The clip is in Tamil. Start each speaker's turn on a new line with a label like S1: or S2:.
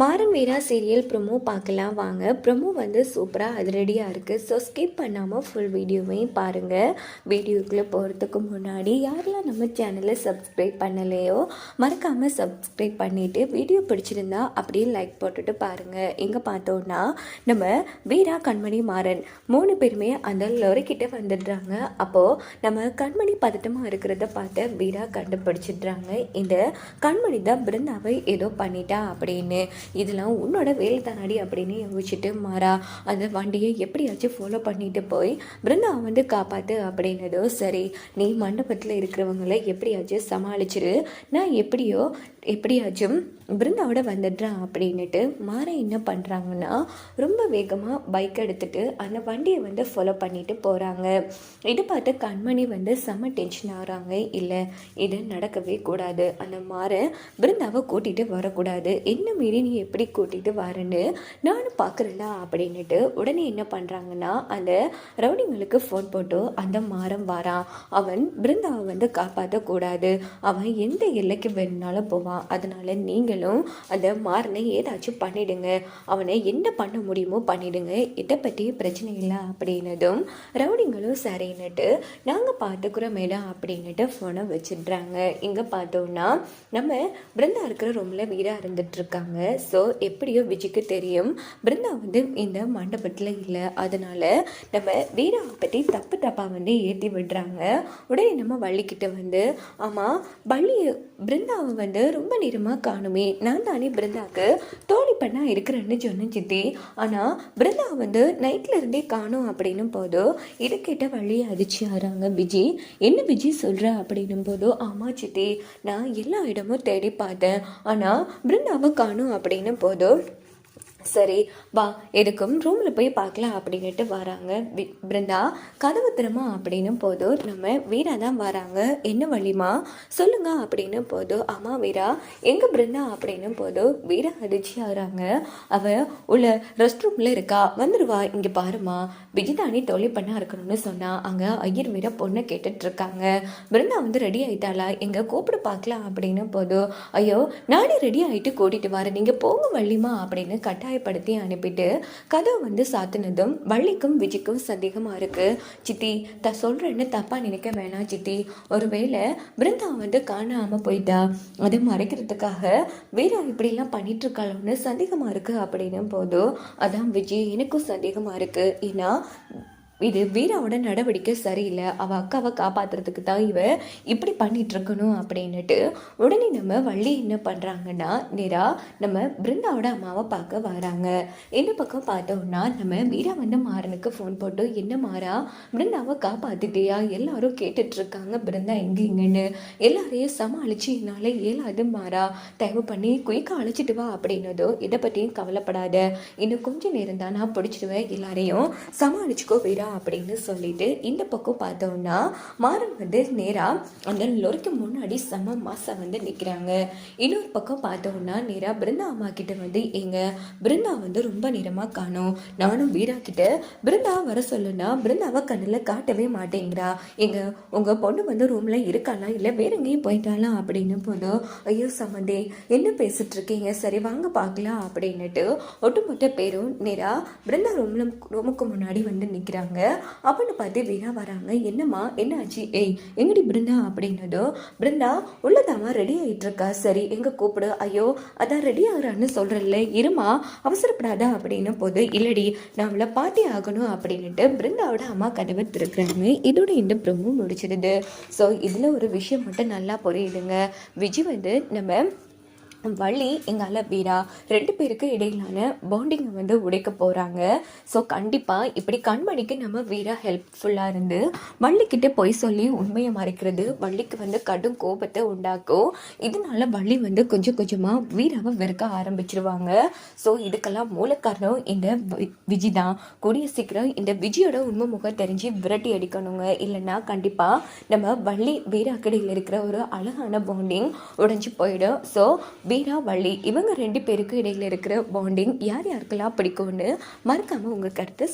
S1: மாறன் வீரா சீரியல் ப்ரொமோ பார்க்கலாம். வாங்க ப்ரொமோ வந்து சூப்பராக அதிரடியாக இருக்குது ஸோ ஸ்கிப் பண்ணாமல் ஃபுல் வீடியோவையும் பாருங்கள் வீடியோக்குள்ளே போகிறதுக்கு முன்னாடி யாரெல்லாம் நம்ம சேனலை சப்ஸ்கிரைப் பண்ணலையோ மறக்காமல் சப்ஸ்கிரைப் பண்ணிவிட்டு வீடியோ பிடிச்சிருந்தா அப்படியே லைக் போட்டுட்டு பாருங்கள் எங்கே பார்த்தோன்னா நம்ம வீரா கண்மணி மாறன் மூணு பேருமே அந்த லொரிக்கிட்ட வந்துடுறாங்க. அப்போது நம்ம கண்மணி பதட்டமாக இருக்கிறத பார்த்து வீரா கண்டுபிடிச்சிடுறாங்க. இந்த கண்மணி தான் பிருந்தாவை ஏதோ பண்ணிட்டா அப்படின்னு. இதெல்லாம் உன்னோட வேலை தானாடி அப்படின்னு யோசிச்சுட்டு மாறா. அந்த வண்டியை எப்படியாச்சும் ஃபாலோ பண்ணிட்டு போய் பிருந்தாவை வந்து காப்பாத்து அப்படின்னதோ சரி. நீ மண்டபத்தில் இருக்கிறவங்கள எப்படியாச்சும் சமாளிச்சிரு. நான் எப்படியோ எப்படியாச்சும் பிருந்தாவோட வந்துடுறான் அப்படின்னுட்டு மாற என்ன பண்ணுறாங்கன்னா ரொம்ப வேகமாக பைக் எடுத்துட்டு அந்த வண்டியை வந்து ஃபாலோ பண்ணிட்டு போகிறாங்க இது பார்த்து கண்மணி வந்து செம்ம டென்ஷன் ஆகிறாங்க. இல்லை இது நடக்கவே கூடாது. அந்த மாற பிருந்தாவை கூட்டிகிட்டு வரக்கூடாது. என்ன மீறி நீ எப்படி கூட்டிகிட்டு வரேன்னு நானும் பார்க்குறேன்ல அப்படின்னுட்டு உடனே என்ன பண்ணுறாங்கன்னா அந்த ரவுடிங்களுக்கு ஃபோன் போட்டு அந்த மாறம் வாரான் அவன் பிருந்தாவை வந்து காப்பாற்றக்கூடாது அவன் எந்த எல்லைக்கு வேணுனாலும் போவான். அதனால் நீங்களும் அந்த மாறனை ஏதாச்சும் பண்ணிடுங்க. அவனை என்ன பண்ண முடியுமோ பண்ணிடுங்க. இதை பற்றி பிரச்சனை இல்லை அப்படின்னதும் ரவுடிங்களும் சரின்னுட்டு நாங்கள் பார்த்துக்குறோம் மேடம் அப்படின்னுட்டு ஃபோனை வச்சிடுறாங்க. இங்கே பார்த்தோம்னா நம்ம பிருந்தா இருக்கிற ரூமில் வீடாக இருந்துட்டு இருக்காங்க. ஸோ எப்படியோ விஜய்க்கு தெரியும். பிருந்தா வந்து இந்த மண்டபத்தில் இல்லை. அதனால் நம்ம வீராவை பற்றி தப்பு தப்பாக வந்து ஏற்றி விடுறாங்க. உடனே நம்ம வள்ளிக்கிட்ட வந்து ஆமாம் வள்ளி பிருந்தாவை வந்து ரொம்ப ரொம்ப நேரமாக காணுமே. நான் தானே பிருந்தாவுக்கு தோழி பண்ணா இருக்கிறேன்னு சொன்னேன் சித்தி. ஆனால் பிருந்தா வந்து நைட்ல இருந்தே காணும் அப்படின்னும் போது இது கேட்ட வள்ளி அதிர்ச்சி ஆறாங்க விஜி என்ன விஜி சொல்கிற அப்படின்னும் போது ஆமாம் சித்தி நான் எல்லா இடமும் தேடி பார்த்தேன். ஆனால் பிருந்தாவை காணும் அப்படின்னும் போதோ சரி வா எதுக்கும் ரூமில் போய் பார்க்கலாம் அப்படின்னுட்டு வராங்க. பிருந்தா கதவு திறமா அப்படின்னும் போதும் நம்ம வீரா தான் வராங்க. என்ன வழிமா? சொல்லுங்க அப்படின்னும் போதும் அம்மா வீரா எங்கே பிருந்தா அப்படின்னும் போதும் வீரா அதிர்ச்சி ஆகிறாங்க. அவ உள்ள ரெஸ்ட் ரூமில் இருக்கா? வந்துடுவா இங்கே பாருமா விஜிதானி தொழில் பண்ணா இருக்கணும்னு சொன்னா அங்கே ஐயர் வீரா பொண்ணை கேட்டுட்டு இருக்காங்க. பிருந்தா வந்து ரெடி ஆயிட்டாளா? எங்க கூப்பிட பார்க்கலாம் அப்படின்னும் போதும் ஐயோ நானே ரெடி ஆகிட்டு கூட்டிகிட்டு வரேன். நீங்கள் போங்க வள்ளிமா அப்படின்னு கட்டாயம் கட்டாயப்படுத்தி அனுப்பிட்டு கதவு வந்து சாத்தினதும் வள்ளிக்கும் விஜய்க்கும் சந்தேகமா இருக்கு. சித்தி த சொல்றேன்னு தப்பா நினைக்க வேணாம் சித்தி. ஒருவேளை பிருந்தா வந்து காணாம போயிட்டா? அதை மறைக்கிறதுக்காக வீரா இப்படிலாம் பண்ணிட்டு இருக்காளோன்னு சந்தேகமா இருக்கு அப்படின்னும் போதும் அதான் விஜய் எனக்கும் சந்தேகமா இருக்கு. ஏன்னா இது வீராவோட நடவடிக்கை சரியில்லை. அவள் அக்காவை காப்பாத்துறதுக்கு தான் இவ இப்படி பண்ணிகிட்ருக்கணும் அப்படின்னுட்டு உடனே நம்ம வள்ளி என்ன பண்ணுறாங்கன்னா நேரா நம்ம பிருந்தாவோட அம்மாவை பார்க்க வராங்க. இந்த பக்கம் பார்த்தோம்னா நம்ம வீரா வந்து மாறனுக்கு ஃபோன் போட்டு என்ன மாறா பிருந்தாவை காப்பாற்றிட்டியா எல்லாரும் கேட்டுட்ருக்காங்க பிருந்தா எங்கே எங்கன்னு எல்லாரையும் சமாளித்து என்னால் இயலாது மாறா. தயவு பண்ணி குயிக்காக அழைச்சிட்டு வா அப்படின்னதோ இதை பற்றியும் கவலைப்படாத. இன்னும் கொஞ்ச நேரம் தான் நான் பிடிச்சிடுவேன். எல்லாரையும் சமாளிச்சுக்கோ வீரா. அப்படின்னு சொல்லிட்டு இந்த பக்கம் பார்த்தோம்னா மாறன் வந்து நேராக அந்த லொரிக்கு முன்னாடி செம மாசம் வந்து நிற்கிறாங்க இன்னொரு பக்கம் பார்த்தோம்னா நேராக பிருந்தா அம்மா கிட்ட வந்து எங்க பிருந்தா வந்து ரொம்ப நேரமாக காணும். நானும் வீரா கிட்ட பிருந்தா வர சொல்லுன்னா பிருந்தாவை கண்ணில் காட்டவே மாட்டேங்கிறா. எங்க உங்க பொண்ணு வந்து ரூம்ல இருக்காளா? இல்லை வேற எங்கேயும் போயிட்டாளா? அப்படின்னு போதும் ஐயோ சம்மந்தே என்ன பேசிட்டு இருக்கீங்க சரி வாங்க பார்க்கலாம். அப்படின்னுட்டு ஒட்டுமொத்த பேரும் நேரா பிருந்தா ரூம்ல ரூமுக்கு முன்னாடி வந்து நிற்கிறாங்க அப்படின்னு பார்த்து வீணா வராங்க. என்னம்மா? என்ன ஆச்சு ஏய் எங்கடி பிருந்தா? அப்படின்னதோ பிருந்தா உள்ளதாமா ரெடி ஆகிட்டு இருக்கா சரி எங்க கூப்பிடு? ஐயோ அதான் ரெடி ஆகுறான்னு சொல்றேன்ல. இருமா அவசரப்படாத அப்படின்னு போது இல்லடி நான் அவளை பாட்டி ஆகணும் அப்படின்ட்டு பிருந்தாவோட அம்மா கதவை திருக்கிறாங்க இதோட இந்த ப்ரமோ முடிச்சிடுது. ஸோ இதில் ஒரு விஷயம் மட்டும் நல்லா புரியுதுங்க. விஜய் வந்து நம்ம வள்ளி எங்கள் வீரா ரெண்டு பேருக்கு இடையிலான பாண்டிங்கை வந்து உடைக்க போகிறாங்க ஸோ கண்டிப்பாக இப்படி கண்மணிக்கு நம்ம வீரா ஹெல்ப்ஃபுல்லாக இருந்து வள்ளிக்கிட்ட பொய் சொல்லி உண்மையை மறைக்கிறது வள்ளிக்கு வந்து கடும் கோபத்தை உண்டாக்கும். இதனால வள்ளி வந்து கொஞ்சம் கொஞ்சமாக வீராவை வெறுக்க ஆரம்பிச்சிருவாங்க. ஸோ இதுக்கெல்லாம் மூல காரணம் இந்த வி- விஜி தான். கூடிய சீக்கிரம் இந்த விஜயோட உண்மை முகம் தெரிஞ்சு விரட்டி அடிக்கணுங்க. இல்லைன்னா கண்டிப்பாக நம்ம வள்ளி வீரா கடையில் இருக்கிற ஒரு அழகான பாண்டிங் உடைஞ்சு போயிடும். ஸோ வீரா வள்ளி இவங்க ரெண்டு பேருக்கு இடையில் இருக்கிற பாண்டிங் யார் யாருக்கெல்லாம் பிடிக்கும்னு மறக்காமல் உங்கள் கருத்தை